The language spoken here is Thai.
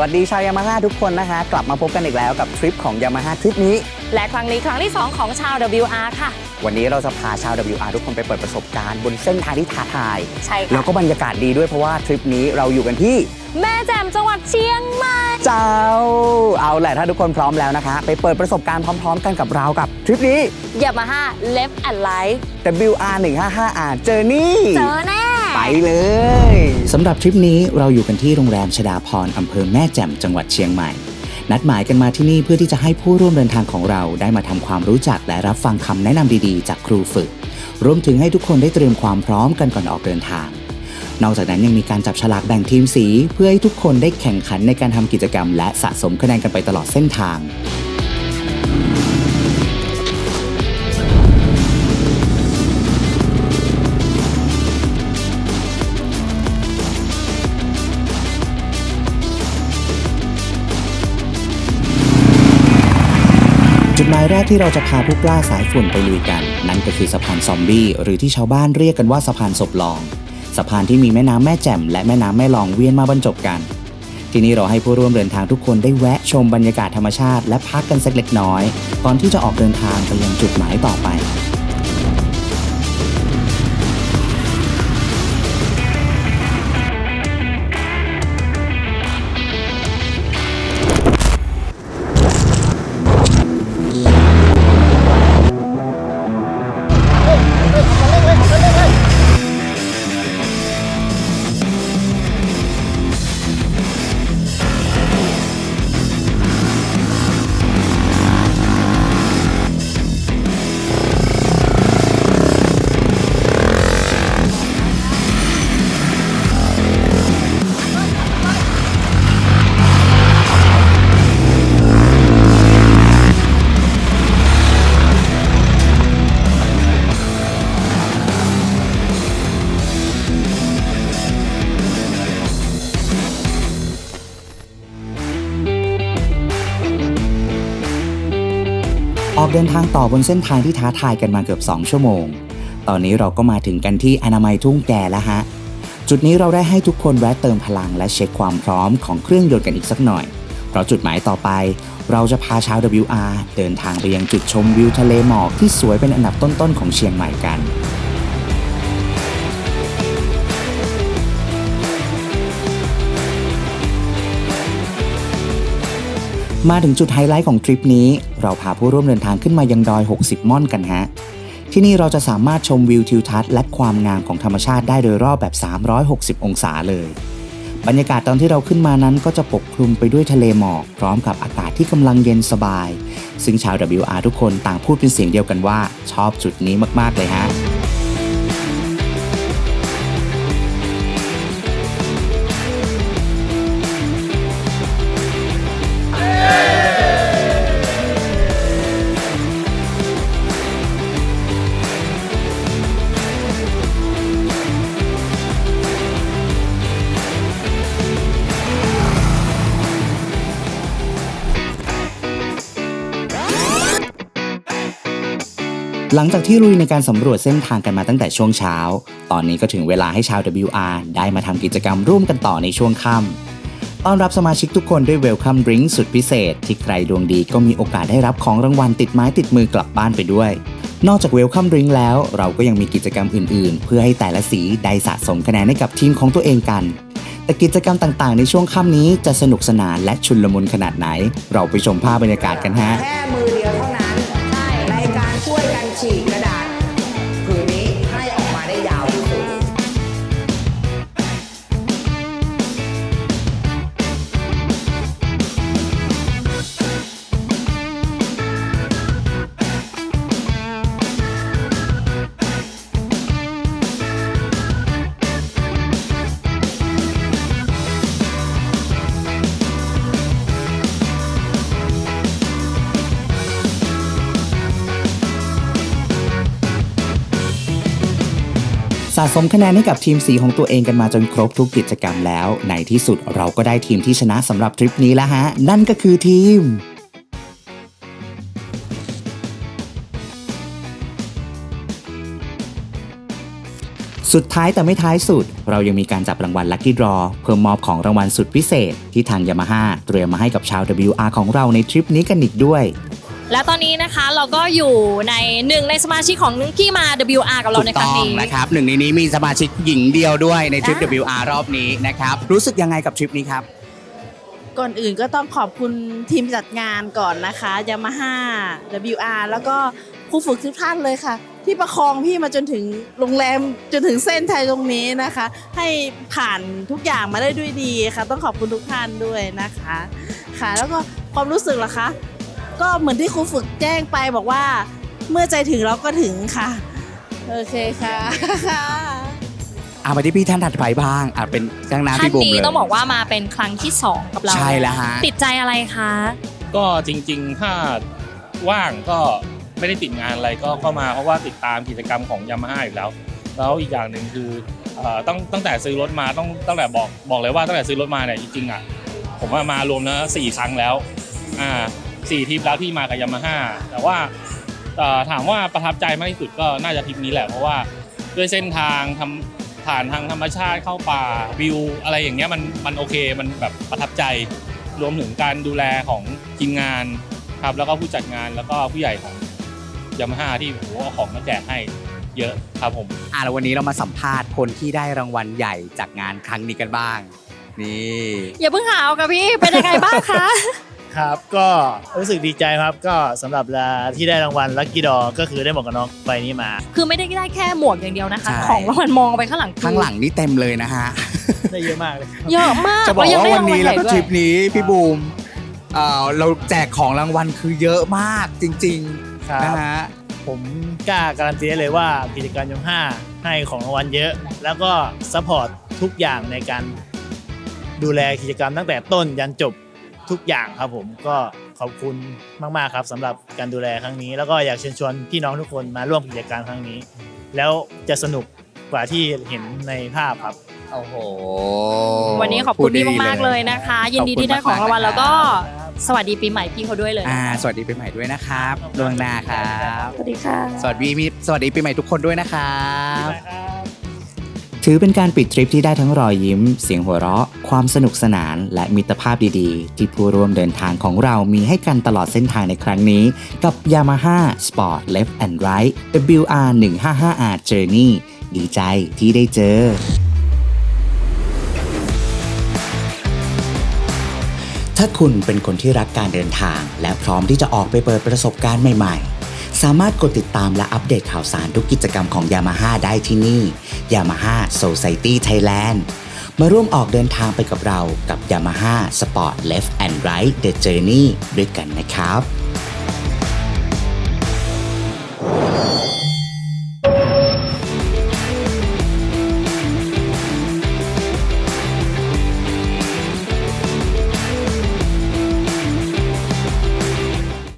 วัสดีชาวยามาฮ่าทุกคนนะคะ กลับมาพบกันอีกแล้วกับทริปของยามาฮ่าทริปนี้ และครั้งนี้ครั้งที่ 2 ของชาว WR ค่ะ วันนี้เราจะพาชาว WR ทุกคนไปเปิดประสบการณ์บนเส้นทางที่ท้าทาย ใช่แล้วค่ะก็บรรยากาศดีด้วยเพราะว่าทริปนี้เราอยู่กันที่ แม่แจ่มจังหวัดเชียงใหม่ เจ้า เอาแหละถ้าทุกคนพร้อมแล้วนะคะ ไปเปิดประสบการณ์พร้อมๆ กันกับเรากับทริปนี้ยามาฮ่า Left and Right WR 155R Journey เจอแน่ ไปเลยสำหรับทริปนี้เราอยู่กันที่โรงแรมชดาพรอำเภอแม่แจ่มจังหวัดเชียงใหม่ นัดหมายกันมาที่นี่เพื่อที่จะให้ผู้ร่วมเดินทางของเราได้มาทำความรู้จักและรับฟังคำแนะนำดีๆ จากครูฝึก รวมถึงให้ทุกคนได้เตรียมความพร้อมกันก่อนออกเดินทาง นอกจากนั้นยังมีการจับฉลากแบ่งทีมสี เพื่อให้ทุกคนได้แข่งขันในการทำกิจกรรม และสะสมคะแนนกันไปตลอดเส้นทาง หมายแรกที่เราจะพาผู้กล้าสายฝุ่นไปลุยกัน นั่นก็คือสะพานซอมบี้หรือที่ชาวบ้านเรียกกันว่าสะพานศพลอง สะพานที่มีแม่น้ำแม่แจ่มและแม่น้ำแม่ลองเวียนมาบรรจบกัน ที่นี่เราให้ผู้ร่วมเดินทางทุกคนได้แวะชมบรรยากาศธรรมชาติและพักกันสักเล็กน้อยก่อนที่จะออกเดินทางไปยังจุดหมายต่อไป เดินทางต่อบนเส้นทางที่ท้าทายกันมาเกือบ 2 ชั่วโมง ตอนนี้เราก็มาถึงกันที่อนามัยทุ่งแก่แล้วฮะ จุดนี้เราได้ให้ทุกคนแวะเติมพลังและเช็คความพร้อมของเครื่องยนต์กันอีกสักหน่อย เพราะจุดหมายต่อไป เราจะพาชาว WR เดินทางไปยังจุดชมวิวทะเลหมอกที่สวยเป็นอันดับต้นๆของเชียงใหม่กัน มาถึงจุดไฮไลท์ของทริปนี้ เราพาผู้ร่วมเดินทางขึ้นมายังดอย 60 ม่อนกันฮะ ที่นี่เราจะสามารถชมวิวทิวทัศน์และความงามของธรรมชาติได้โดยรอบแบบ 360 องศาเลย บรรยากาศตอนที่เราขึ้นมานั้นก็จะปกคลุมไปด้วยทะเลหมอก พร้อมกับอากาศที่กำลังเย็นสบาย ซึ่งชาว WR ทุกคนต่างพูดเป็นเสียงเดียวกันว่า ชอบจุดนี้มากๆเลยฮะ หลังจากที่ลุยในการสำรวจเส้นทางกันมาตั้งแต่ช่วงเช้า ตอนนี้ก็ถึงเวลาให้ชาว WR ได้มาทำกิจกรรมร่วมกันต่อในช่วงค่ำต้อนรับสมาชิกทุกคนด้วยเวลคัมดริงสุดพิเศษ ที่ใครดวงดีก็มีโอกาสได้รับของรางวัลติดไม้ติดมือกลับบ้านไปด้วย นอกจากเวลคัมดริงแล้ว เราก็ยังมีกิจกรรมอื่นๆ เพื่อให้แต่ละสีได้สะสมคะแนนให้กับทีมของตัวเองกัน แต่กิจกรรมต่างๆ ในช่วงค่ำนี้จะสนุกสนานและชุนลมุนขนาดไหน เราไปชมภาพบรรยากาศกันฮะะสมคะแนนให้กับทีมสีของตัวเองกันมาจนครบทุกกิจกรรมแล้ว ในที่สุดเราก็ได้ทีมที่ชนะสำหรับทริปนี้แล้วฮะ นั่นก็คือทีมสุดท้ายแต่ไม่ท้ายสุด เรายังมีการจับรางวัลลัคกี้ดรอเพื่อมอบของรางวัลสุดพิเศษ ที่ทางยามาฮ่าเตรียมมาให้กับชาว WR ของเราในทริปนี้กันอีกด้วย และตอนนี้นะคะเราก็อยู่ในหนึ่งในสมาชิกของที่มา WR กับเราในครั้งนี้นะครับหนึ่งในนี้มีสมาชิกหญิงเดียวด้วยในทริปอ่า WR รอบนี้นะครับ รู้สึกยังไงกับทริปนี้ครับ ก่อนอื่นก็ต้องขอบคุณทีมจัดงานก่อนนะคะยามาฮ่า WR แล้วก็ครูฝึกทุกท่านเลยค่ะ ที่ประคองพี่มาจนถึงโรงแรมจนถึงเส้นไทยตรงนี้นะคะ ให้ผ่านทุกอย่างมาได้ด้วยดีค่ะ ต้องขอบคุณทุกท่านด้วยนะคะ ค่ะ แล้วก็ความรู้สึกล่ะคะ ก็เหมือนที่ครูฝึกแจ้งไปบอกว่า เมื่อใจถึงเราก็ถึงค่ะ โอเคค่ะค่ะเอามาที่พี่ท่านถัดไปบ้างอะเป็นข้างหน้าท่านพี่บุ๋มนี้เลยต้องบอกว่ามาเป็นครั้งที่2กับเรา ใช่แล้วฮะ ติดใจอะไรคะ ก็จริงๆ ถ้าว่างก็ไม่ได้ติดงานอะไรก็เข้ามาเพราะว่าติดตามกิจกรรมของยามาฮ่าอยู่แล้ว แล้วอีกอย่างหนึ่งคือเอ่อตั้งตั้งแต่ซื้อรถมาต้องตั้งแต่บอกบอกเลยว่าตั้งแต่ซื้อรถมาเนี่ยจริงๆอะผมว่ามารวมแล้วสี่ครั้งแล้วอ่า สี่ทริปแล้วที่มากับยามาฮ่าแต่ว่าเอ่อถามว่าประทับใจมากที่สุดก็น่าจะทริปนี้แหละเพราะว่าด้วยเส้นทางทำผ่านทางธรรมชาติเข้าป่าวิว อะไรอย่างเงี้ยมันมันโอเคมันแบบประทับใจ รวมถึงการดูแลของทีมงานครับแล้วก็ผู้จัดงานแล้วก็ผู้ใหญ่ของยามาฮ่าที่โอ้โหเอาของมาแจกให้เยอะครับผมอะแล้ววันนี้เรามาสัมภาษณ์คนที่ได้รางวัลใหญ่จากงานครั้งนี้กันบ้าง นี่ อย่าเพิ่งหาวกับพี่เป็นยังไงบ้างคะ ครับก็รู้สึกดีใจครับก็สำหรับเวลาที่ได้รางวัลลัคกี้ดอก็คือได้หมวกกันน็อกใบนี้มา คือไม่ได้ได้แค่หมวกอย่างเดียวนะคะ ใช่ ของรางวัลมองไปข้างหลังคือข้างหลังนี่เต็มเลยนะฮะ ได้เยอะมากเลยครับ เยอะมากจะบอกยัว่าได้วันนี้แล้วก็รางทใหริญ่ปด้วยนี้พี่บูมเอ่อเราแจกของรางวัลคือเยอะมากจริงครัๆบนะฮะ ผมกล้าการันตีได้เลยว่ากิจการยมห้าให้ของรางวัลเยอะ แล้วก็ซัพพอร์ตทุกอย่างในการดูแลกิจกรรมตั้งแต่ต้นยันจบ ทุกอย่างครับผมก็ขอบคุณมาก ๆ ครับสำหรับการดูแลครั้งนี้ แล้วก็อยากเชิญชวนพี่น้องทุกคนมาร่วมกิจการครั้งนี้ แล้วจะสนุกกว่าที่เห็นในภาพครับ โอ้โหวันนี้ขอบคุณพี่มากๆเลยนะคะ ยินดีที่ได้ของรางวัลแล้วก็สวัสดีปีใหม่พี่เขาด้วยเลยอ่านะคะสวัสดีปีใหม่ด้วยนะครับดวงหนาครับ สวัสดีค่ะ สวัสดีมีสวัสดีปีใหม่ทุกคนด้วยนะครับ ถือเป็นการปิดทริปที่ได้ทั้งรอยยิ้ม เสียงหัวเราะ ความสนุกสนาน และมิตรภาพดีๆ ที่ผู้ร่วมเดินทางของเรามีให้กันตลอดเส้นทางในครั้งนี้ กับ Yamaha Sport Left and Right WR 155R Journey ดีใจที่ได้เจอ ถ้าคุณเป็นคนที่รักการเดินทาง และพร้อมที่จะออกไปเปิดประสบการณ์ใหม่ ๆ สามารถกดติดตามและอัปเดตข่าวสารทุกกิจกรรมของ Yamaha ได้ที่นี่ Yamaha Society Thailand มาร่วมออกเดินทางไปกับเรากับ Yamaha Sport Left and Right The Journey ด้วยกันนะครับ